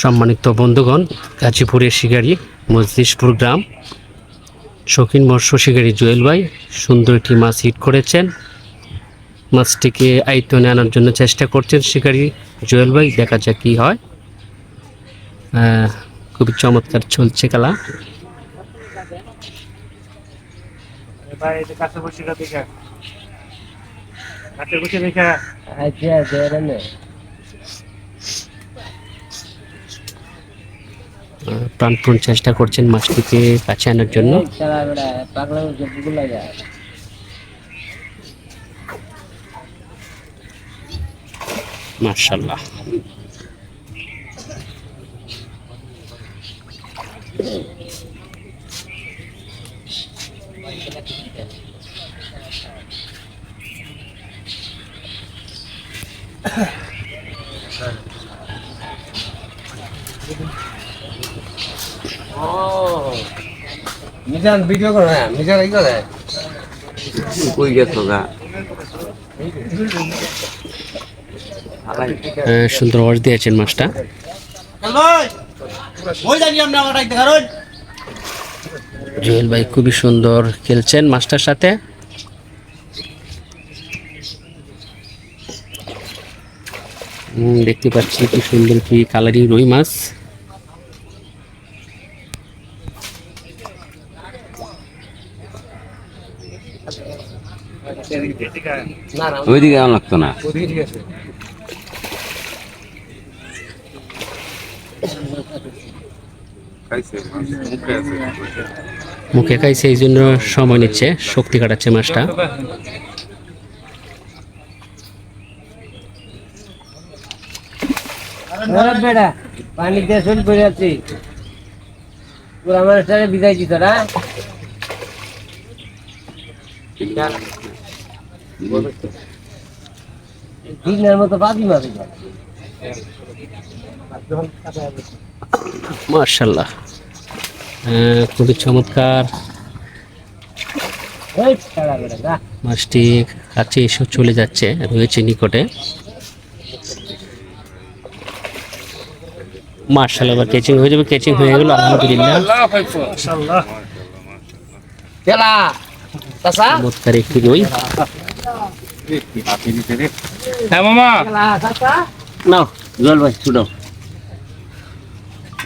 সম্মানিত বন্ধুগণ গাজীপুরের শিকারী মজলিশপুর গ্রাম শৌখিন মৎস্য শিকারী জুয়েল ভাই সুন্দর একটি মাছ হিট করেছেন। মাছটিকে আয়ত্তনে আনার জন্য চেষ্টা করছেন শিকারী জুয়েল ভাই দেখা যাক কী হয়। আহ, খুবই চমৎকার চলছে খেলা। ভাই এই যে কাছে বসে দেখা। প্রাণপণ চেষ্টা করছেন মাছটিকে কাছে আনার জন্য। সারা বেড়া পাগলা হচ্ছে বুকুলা যায় মার্শাল্লাহ ও মিজান ভিডিও করে না মিজান এই করে? কই গেছো গা? সুন্দর ওয়াশ দিয়েছেন মাছটা। জুয়েল ভাই খুবই সুন্দর খেলছেন মাছটার সাথে। উম, দেখতে পাচ্ছি কি সুন্দর কি কালারিং রুই মাছ। ওইদিকে আমার লাগতো না। মুখে খাইছে এই জন্য সময় নিচ্ছে শক্তি কাটাচ্ছে মাছটা। বেড়া পানি দিয়ে শুরু করে আছি। পুরা মানুষটারে বিদায় দিত না? দিনের মতো বাদি মারি মার্শাল্লাহ খুবই চমৎকার। মাছটি কাছে এসে চলে যাচ্ছে রয়েছে নিকটে। মার্শাল আবার কেচিং হয়ে যাবে কেচিং হয়ে গেল আলহামদুলিল্লাহ। চমৎকার একটি রই হ্যাঁ মামা। নাও জল ভাই ছুটাও।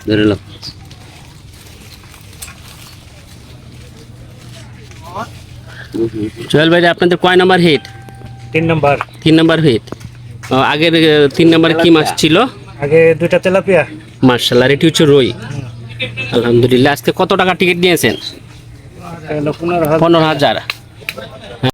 ধরে নাও। সোহেল ভাই আপনাদের কয় নাম্বার হিট? তিন নম্বর। তিন নাম্বার হিট। আগের তিন নাম্বারে কি মাছ ছিল? আগে দুইটা তেলাপিয়া। মার্শাল আর এটি হচ্ছে রই। আলহামদুলিল্লাহ আজকে কত টাকা টিকিট নিয়েছেন? পনেরো পনেরো হাজার।